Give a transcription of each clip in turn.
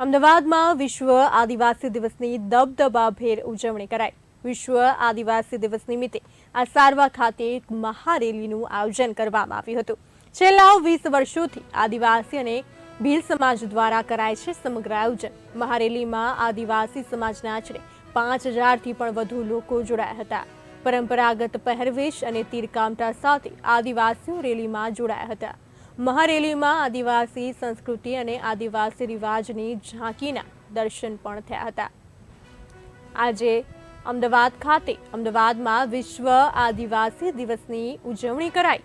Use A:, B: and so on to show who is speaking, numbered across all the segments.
A: અમદાવાદમાં વિશ્વ આદિવાસી દિવસની દબદબાભેર ઉજવણી કરાઈ. વિશ્વ આદિવાસી દિવસ નિમિત્તે આ સારવા ખાતે એક મહારેલીનું આયોજન કરવામાં આવ્યું હતું. છેલ્લા વીસ વર્ષોથી આદિવાસી અને ભીલ સમાજ દ્વારા કરાય છે સમગ્ર આયોજન. મહારેલીમાં આદિવાસી સમાજના આશરે પાંચ હજારથી પણ વધુ લોકો જોડાયા હતા. પરંપરાગત પહેરવેશ અને તીરકામઠા સાથે આદિવાસીઓ રેલીમાં જોડાયા હતા. મહારેલીમાં આદિવાસી સંસ્કૃતિ અને આદિવાસી રિવાજની ઝાંકીના દર્શન પણ થયા હતા. આજે અમદાવાદ ખાતે, અમદાવાદમાં વિશ્વ આદિવાસી દિવસની ઉજવણી કરાઈ.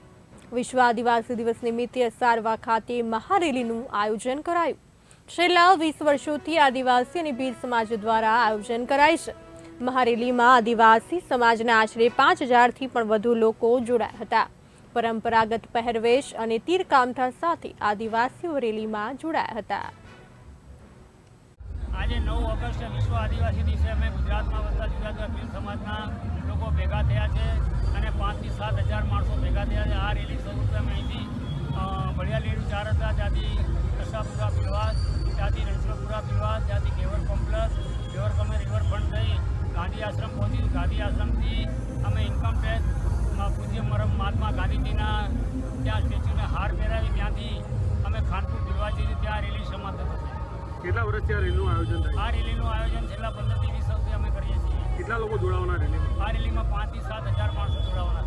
A: વિશ્વ આદિવાસી દિવસ નિમિત્તે સારવા ખાતે મહારેલીનું આયોજન કરાયું. છેલ્લા વીસ વર્ષોથી આદિવાસી અને ભીલ સમાજ દ્વારા આયોજન કરાય છે. મહારેલીમાં આદિવાસી સમાજના આશરે પાંચ હજારથી પણ વધુ લોકો જોડાયા હતા. પરંપરાગત પહેરવેશ અને તીરકામઠા સાથે આદિવાસીઓ રેલીમાં જોડાયા હતા.
B: આજે નવ ઓગસ્ટે વિશ્વ આદિવાસી દિવસે અમે ગુજરાતમાં વસતા જુદા જુદા ભીલ સમાજના લોકો ભેગા થયા છે અને પાંચથી સાત હજાર માણસો ભેગા થયા છે. આ રેલી સ્વરૂપે અમે અહીંથી ભળિયા લેડુ ચાર હતા ત્યાંથી કસાપુરા પીલવાસ ત્યાંથી રણછોડપુરા પીલવાસ ત્યાંથી કેવર કોમ્પ્લેક્સ કેવર કમે રિવરફ્રન્ટ થઈ ગાંધી આશ્રમ પહોંચી. ગાંધી આશ્રમથી ગાંધીજીના ત્યાં સ્ટેચ્યુને હાર પહેરાવી ત્યાંથી અમે ખાનપુર પીલવા ત્યાં રેલી સમાપ્ત થશે
C: કેટલા વર્ષથી આ રેલીનું આયોજન થાય
B: આ રેલીનું આયોજન છેલ્લા પંદરથી વીસ વર્ષથી અમે કરીએ છીએ.
C: કેટલા લોકો જોડાવાના રેલી
B: આ રેલીમાં પાંચથી સાત હજાર માણસો જોડાવાના